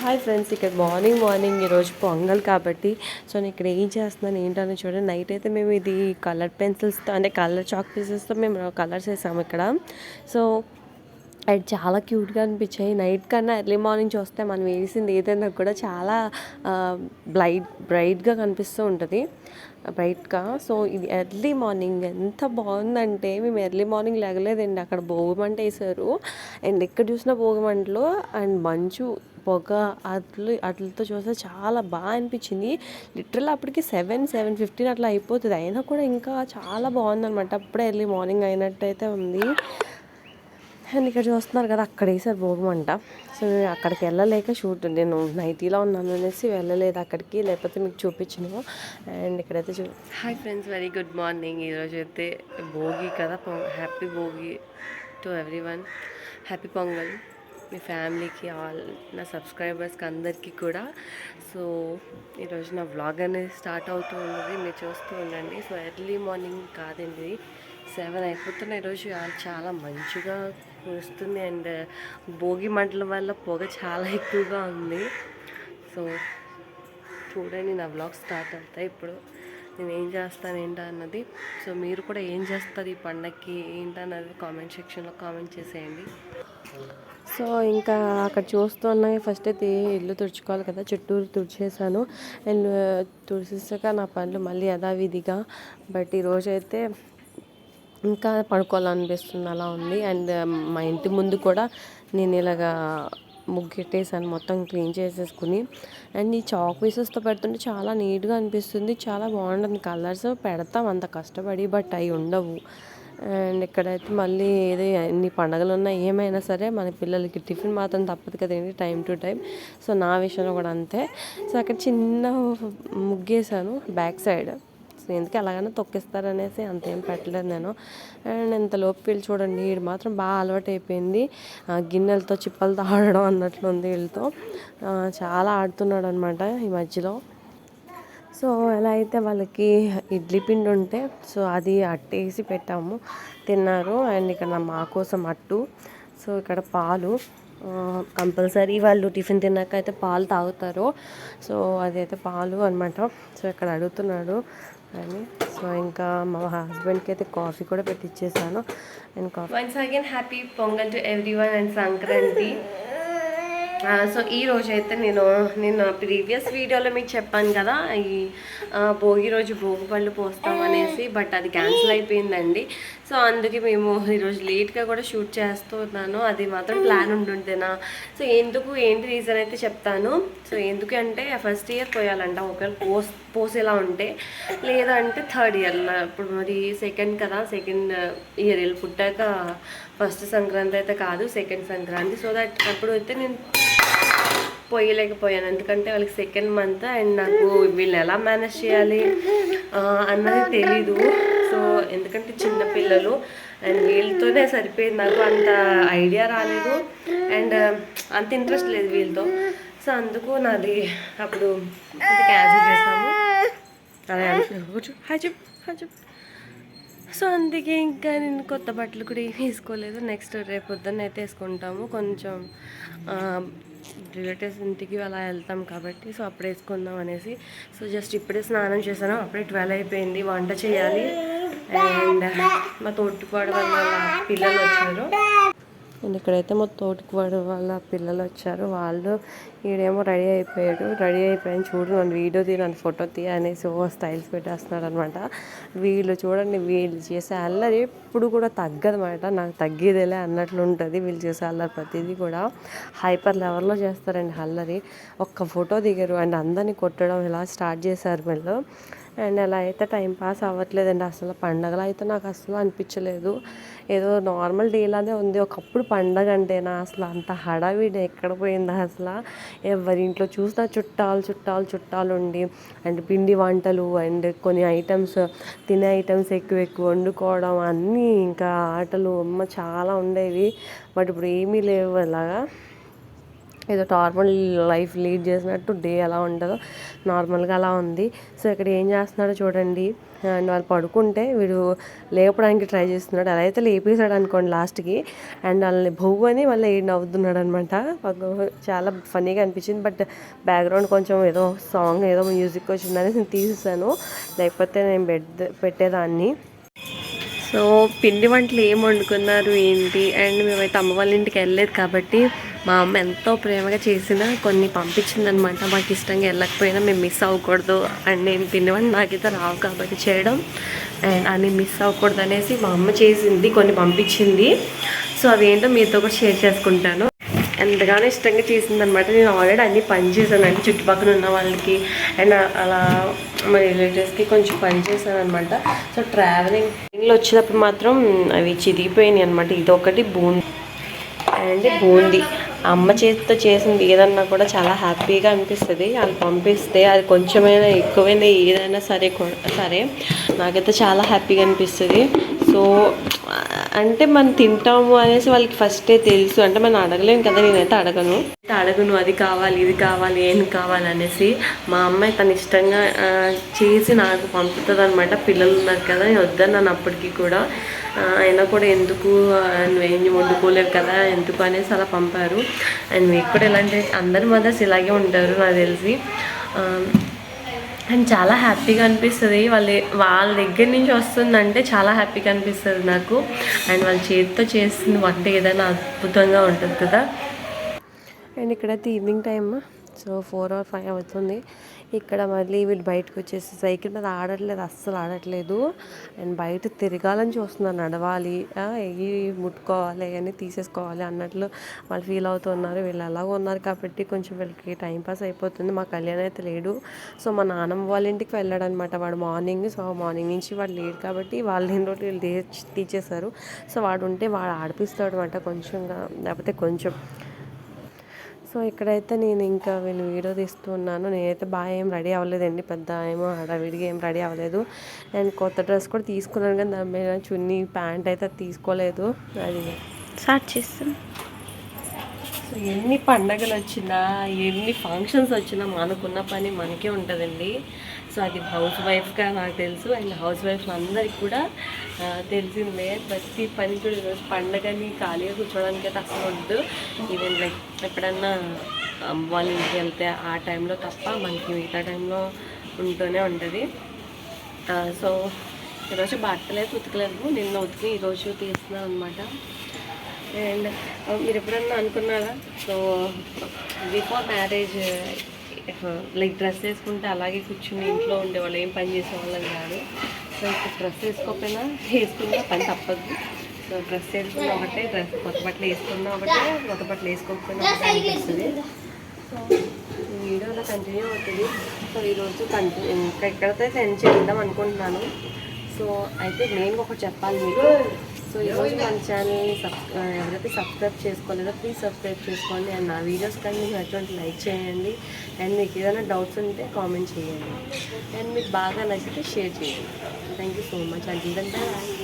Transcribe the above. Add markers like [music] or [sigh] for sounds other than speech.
Hi friends ఇక్కడ morning morning ఈరోజు పొంగల్ కాబట్టి సో నేను ఇక్కడ ఏం చేస్తున్నాను ఏంటని చూడండి. నైట్ అయితే మేము ఇది కలర్ పెన్సిల్స్తో అంటే కలర్ చాక్ పీసెస్తో మేము కలర్స్ వేసాము ఇక్కడ. సో అండ్ చాలా క్యూట్గా అనిపించాయి. నైట్ కన్నా ఎర్లీ మార్నింగ్ చూస్తే మనం వేసింది ఏదైనా కూడా చాలా బ్లైట్ బ్రైట్గా కనిపిస్తూ ఉంటుంది. బ్రైట్గా సో ఇది ఎర్లీ మార్నింగ్ ఎంత బాగుందంటే మేము ఎర్లీ మార్నింగ్ లేగలేదండి. అక్కడ భోగిమంట వేసారు. అండ్ ఎక్కడ చూసినా భోగిమంటలో అండ్ మంచు పొగ అట్లు అట్లతో చూస్తే చాలా బాగా అనిపించింది. లిటరల్ అప్పటికి సెవెన్ సెవెన్ ఫిఫ్టీన్ అట్లా అయిపోతుంది. అయినా కూడా ఇంకా చాలా బాగుందనమాట అప్పుడే ఎర్లీ మార్నింగ్ అయినట్టయితే ఉంది. అండ్ ఇక్కడ చూస్తున్నారు కదా అక్కడ వేసారు భోగమంట. సో నేను అక్కడికి వెళ్ళలేక షూట్ నేను నైటీలో ఉన్నాను అనేసి వెళ్ళలేదు అక్కడికి. లేకపోతే మీకు చూపించను. అండ్ ఇక్కడైతే చూ hi friends very good morning ఈరోజు అయితే భోగి కదా happy Bhogi to everyone happy Pongal. మీ ఫ్యామిలీకి ఆల్ నా సబ్స్క్రైబర్స్కి అందరికీ కూడా. సో ఈరోజు నా వ్లాగ్ అనేది స్టార్ట్ అవుతూ ఉన్నది. మీరు చూస్తూ ఉండండి. సో ఎర్లీ మార్నింగ్ కాదండి. సెవెన్ అయిపోతున్న ఈరోజు. చాలా మంచిగా కురుస్తుంది అండ్ భోగి మంటల వల్ల పొగ చాలా ఎక్కువగా ఉంది. సో చూడండి నా వ్లాగ్ స్టార్ట్ అవుతాయి ఇప్పుడు. నేను ఏం చేస్తాను ఏంటా అన్నది. సో మీరు కూడా ఏం చేస్తారు ఈ పండగకి ఏంటన్నది కామెంట్ సెక్షన్లో కామెంట్ చేసేయండి. సో ఇంకా అక్కడ చూస్తున్నాయి ఫస్ట్ అయితే ఇల్లు తుడుచుకోవాలి కదా చుట్టూరు తుడిచేసాను అండ్ తుడిచేసాక నా పనులు మళ్ళీ యథావిధిగా. బట్ ఈరోజు అయితే ఇంకా పడుకోవాలనిపిస్తుంది అలా ఉంది. అండ్ మా ఇంటి ముందు కూడా నేను ఇలాగా ముగ్గెట్టేసాను మొత్తం క్లీన్ చేసేసుకుని. అండ్ ఈ చాక్ పీసెస్తో పెడుతుంటే చాలా నీట్గా అనిపిస్తుంది చాలా బాగుంటుంది. కలర్స్ పెడతాం అంత కష్టపడి బట్ అవి ఉండవు. అండ్ ఇక్కడైతే మళ్ళీ ఏది ఎన్ని పండగలు ఉన్నా ఏమైనా సరే మన పిల్లలకి టిఫిన్ మాత్రం తప్పదు కదండి టైం టు టైం. సో నా విషయంలో కూడా అంతే. సో అక్కడ చిన్న ముగ్గేసాను బ్యాక్ సైడ్. సో ఎందుకు ఎలాగైనా తొక్కిస్తారనేసి అంతేం పెట్టలేదు నేను. అండ్ ఇంతలోపు వీళ్ళు చూడండి వీడు మాత్రం బాగా అలవాటు అయిపోయింది ఆ, గిన్నెలతో చిప్పలతో ఆడడం అన్నట్లుంది వీళ్ళతో. చాలా ఆడుతున్నాడు అనమాట ఈ మధ్యలో. సో ఎలా అయితే వాళ్ళకి ఇడ్లీ పిండి ఉంటే సో అది అట్టేసి పెట్టాము. తిన్నారు. అండ్ ఇక్కడ నా మా కోసం అట్టు. సో ఇక్కడ పాలు కంపల్సరీ వాళ్ళు టిఫిన్ తిన్నాక అయితే పాలు తాగుతారు. సో అదైతే పాలు అనమాట సో ఇక్కడ అడుగుతున్నాడు అని. సో ఇంకా మా హస్బెండ్కి అయితే కాఫీ కూడా పెట్టిచ్చేసాను. And coffee once again happy Pongal to everyone and Sankranti. [laughs] So ఈ రోజు అయితే నేను నేను ప్రీవియస్ వీడియోలో మీకు చెప్పాను కదా ఈ భోగి రోజు భోగి పళ్ళు పోస్తాం అనేసి బట్ అది క్యాన్సిల్ అయిపోయిందండి. సో అందుకే మేము ఈరోజు లేట్గా కూడా షూట్ చేస్తూ ఉన్నాను. అది మాత్రం ప్లాన్ ఉంటుంటేనా సో ఎందుకు ఏంటి రీజన్ అయితే చెప్తాను. సో ఎందుకు అంటే ఫస్ట్ ఇయర్ పోయాలంట ఒకవేళ పోస్ట్ పోసేలా ఉంటే లేదంటే థర్డ్ ఇయర్ ఇప్పుడు మరి సెకండ్ కదా సెకండ్ ఇయర్ వెళ్ళి పుట్టాక ఫస్ట్ సంక్రాంతి అయితే కాదు సెకండ్ సంక్రాంతి. సో దట్ అప్పుడు అయితే నేను పోయలేకపోయాను. ఎందుకంటే వాళ్ళకి సెకండ్ మంత్ అండ్ నాకు వీళ్ళని ఎలా మేనేజ్ చేయాలి అన్నది తెలీదు. సో ఎందుకంటే చిన్న పిల్లలు అండ్ వీళ్ళతోనే సరిపోయింది. నాకు అంత ఐడియా రాలేదు. అండ్ అంత ఇంట్రెస్ట్ లేదు వీళ్ళతో. సో అందుకు నాది అప్పుడు క్యాన్సిల్ చేసాము అదే. కూర్చో. హాయ్ చెప్పు హాయ్ చెప్పు. సో అందుకే ఇంకా నేను కొత్త బట్టలు కూడా ఏం వేసుకోలేదు. నెక్స్ట్ రేపు పొద్దున్న అయితే వేసుకుంటాము. కొంచెం రిలేటివ్స్ ఇంటికి అలా వెళ్తాం కాబట్టి సో అప్పుడు వేసుకుందాం అనేసి. సో జస్ట్ ఇప్పుడే స్నానం చేశాను. అప్పుడే ట్వెల్వ్ అయిపోయింది. వంట చేయాలి. అండ్ మా తోటిపాడు వాళ్ళ పిల్లలు వచ్చారు. అండ్ ఇక్కడైతే మా తోటిపాడు వాళ్ళ పిల్లలు వచ్చారు. వాళ్ళు ఈడేమో రెడీ అయిపోయాడు రెడీ అయిపోయాను చూడు నన్ను వీడియో తీ నన్ను ఫోటో తీ అనేసి ఓ స్టైల్స్ పెట్టేస్తున్నాడు అనమాట వీళ్ళు చూడండి వీళ్ళు చేసే అల్లరి ఎప్పుడు కూడా తగ్గదన్నమాట. నాకు తగ్గేదేలే అన్నట్లు ఉంటుంది. వీళ్ళు చేసే అల్లరి ప్రతిదీ కూడా హైపర్ లెవెల్లో చేస్తారండి అల్లరి. ఒక్క ఫోటో దిగారు. అండ్ అందరినీ కొట్టడం ఇలా స్టార్ట్ చేశారు వీళ్ళు? అండ్ అలా అయితే టైం పాస్ అవ్వట్లేదండి. అసలు పండగలు అయితే నాకు అసలు అనిపించలేదు. ఏదో నార్మల్ డేలానే ఉంది. ఒకప్పుడు పండగ అంటేనా అసలు అంత హడావిడి ఎక్కడ పోయిందా అసలు. ఎవరి ఇంట్లో చూసినా చుట్టాలు చుట్టాలు చుట్టాలు ఉండి అండ్ పిండి వంటలు అండ్ కొన్ని ఐటమ్స్ తినే ఐటమ్స్ ఎక్కువ ఎక్కువ వండుకోవడం అన్నీ ఇంకా ఆటలు అమ్మ చాలా ఉండేవి. బట్ ఇప్పుడు ఏమీ లేవు అలాగా. ఏదో నార్మల్ లైఫ్ లీడ్ చేసినట్టు డే ఎలా ఉంటుందో నార్మల్గా అలా ఉంది. సో ఇక్కడ ఏం చేస్తున్నాడో చూడండి. అండ్ వాళ్ళు పడుకుంటే వీడు లేపడానికి ట్రై చేస్తున్నాడు. అలా అయితే లేపేశాడు అనుకోండి లాస్ట్కి అండ్ వాళ్ళని భవ్వు అని మళ్ళీ ఏడు నవ్వుతున్నాడు అనమాట చాలా ఫన్నీగా అనిపించింది. బట్ బ్యాక్గ్రౌండ్ కొంచెం ఏదో సాంగ్ ఏదో మ్యూజిక్ వచ్చిందని నేను తీసేసాను. లేకపోతే నేను బెడ్ పెట్టేదాన్ని. సో పిండి వంటలు ఏం వండుకున్నారు ఏంటి? అండ్ మేమైతే అమ్మ వాళ్ళ ఇంటికి వెళ్ళలేదు కాబట్టి మా అమ్మ ఎంతో ప్రేమగా చేసిన కొన్ని పంపించిందనమాట మాకు ఇష్టంగా వెళ్ళకపోయినా మేము మిస్ అవ్వకూడదు అండ్ నేను పిండి వంట నాకైతే రావు కాబట్టి చేయడం. అండ్ అన్ని మిస్ అవ్వకూడదు అనేసి మా అమ్మ చేసింది కొన్ని పంపించింది. సో అవేంటో మీతో కూడా షేర్ చేసుకుంటాను. ఎంతగానో ఇష్టంగా చేసిందనమాట నేను ఆల్రెడీ అన్ని పని చేశాను. చుట్టుపక్కల ఉన్న వాళ్ళకి అండ్ అలా మా రిలేటివ్స్కి కొంచెం పని చేశాను అనమాట సో ట్రావెలింగ్ ట్రైన్లో వచ్చేటప్పుడు మాత్రం అవి చిరిగిపోయినాయి అనమాట. ఇది ఒకటి బూందీ. అండ్ బూందీ. అమ్మ చేతితో చేసింది ఏదన్నా కూడా చాలా హ్యాపీగా అనిపిస్తుంది. వాళ్ళు పంపిస్తే అది కొంచెమైనా ఎక్కువైనా ఏదైనా సరే సరే. నాకైతే చాలా హ్యాపీగా అనిపిస్తుంది. సో అంటే మనం తింటాము అనేసి వాళ్ళకి ఫస్టే తెలుసు. అంటే మనం అడగలేము కదా నేనైతే అడగను. అడగను అది కావాలి ఇది కావాలి ఏం కావాలి అనేసి. మా అమ్మాయి తను ఇష్టంగా చేసి నాకు పంపుతుంది అనమాట పిల్లలు ఉన్నారు కదా నేను వద్దన్నాను అప్పటికి కూడా. అయినా కూడా ఎందుకు నువ్వేం వండుకోలేవు కదా ఎందుకు అనేసి అలా పంపారు. అండ్ మీకు కూడా ఇలాంటి అందరి మదర్స్ ఇలాగే ఉంటారు నాకు తెలిసి. అండ్ చాలా హ్యాపీగా అనిపిస్తుంది. వాళ్ళ వాళ్ళ దగ్గర నుంచి వస్తుందంటే చాలా హ్యాపీగా అనిపిస్తుంది నాకు. అండ్ వాళ్ళ చేతితో చేసిన వంట ఏదైనా అద్భుతంగా ఉంటుంది కదా. అండ్ ఇక్కడైతే evening time so four or five అవుతుంది. ఇక్కడ మళ్ళీ వీళ్ళు బయటకు వచ్చేసి సైకిల్ మీద ఆడట్లేదు అస్సలు ఆడట్లేదు. అండ్ బయట తిరగాలని చూస్తున్నారు నడవాలి ఇవి ముట్టుకోవాలి అని తీసేసుకోవాలి అన్నట్లు వాళ్ళు ఫీల్ అవుతున్నారు వీళ్ళు అలాగ ఉన్నారు కాబట్టి కొంచెం వీళ్ళకి టైం పాస్ అయిపోతుంది. మా కళ్యాణ్ అయితే లేడు. సో మా నాన్నమ్మ వాళ్ళ ఇంటికి వెళ్ళాడు అనమాట వాడు మార్నింగ్ సో మార్నింగ్ నుంచి వాడు లేడు కాబట్టి వాళ్ళు ఏంటో వీళ్ళు తీర్చి- సో వాడు ఉంటే వాడు ఆడిపిస్తాడు అనమాట కొంచెంగా. లేకపోతే కొంచెం సో ఇక్కడైతే నేను ఇంకా వీళ్ళు వీడియో తీస్తున్నాను నేనైతే బాగా ఏం రెడీ అవ్వలేదండి. పెద్ద ఏమో హడావిడిగా ఏం రెడీ అవ్వలేదు. అండ్ కొత్త డ్రెస్ కూడా తీసుకున్నాను కానీ దాని మీద చున్నీ ప్యాంట్ అయితే తీసుకోలేదు. అది స్టార్ట్ చేస్తాం. సో ఎన్ని పండగలు వచ్చినా ఎన్ని ఫంక్షన్స్ వచ్చినా మనకున్న పని మనకే ఉంటుందండి. సో అది హౌస్ వైఫ్గా నాకు తెలుసు. అండ్ హౌస్ వైఫ్ అందరికి కూడా తెలిసిందే. ప్రతి పని కూడా ఈరోజు పండగని ఖాళీగా కూర్చోడానికి అయితే అసలు వద్దు. ఈవెన్ లైక్ ఎప్పుడన్నా వాళ్ళ ఇంటికి వెళ్తే ఆ టైంలో తప్ప మనకి మిగతా టైంలో ఉంటూనే ఉంటుంది. సో ఈరోజు బట్టలు అయితే ఉతకలేదు. నిన్న ఉతికి ఈరోజు తీస్తున్నాను అనమాట అండ్ మీరు ఎప్పుడన్నా అనుకున్నారా? So before marriage like dress వేసుకుంటే అలాగే కూర్చుని ఇంట్లో ఉండేవాళ్ళు ఏం పని చేసేవాళ్ళం కాదు. సో ఇప్పుడు డ్రెస్ వేసుకోకపోయినా వేసుకున్నా పని తప్పదు. సో డ్రెస్ వేసుకున్న ఒకటే డ్రెస్ కొత్త బట్టలు వేసుకున్నా ఒకటే కొత్త బట్టలు వేసుకోకపోయినా ఒకటే అనిపిస్తుంది. సో వీడియోలో కంటిన్యూ అవుతుంది. సో ఈరోజు కంటిన్యూ ఇంకా ఎక్కడైతే సెండ్ చేద్దాం అనుకుంటున్నాను. సో అయితే నేను ఒకటి చెప్పాలి మీకు. సో ఈరోజు మన ఛానల్ని సబ్ ఎవరైతే సబ్స్క్రైబ్ చేసుకోలేదో ప్లీజ్ సబ్స్క్రైబ్ చేసుకోండి. అండ్ నా వీడియోస్ కానీ మీకు నచ్చినట్టు లైక్ చేయండి. అండ్ మీకు ఏదైనా డౌట్స్ ఉంటే కామెంట్ చేయండి. అండ్ మీకు బాగా నచ్చితే షేర్ చేయండి. Thank you so much and ఇదంతా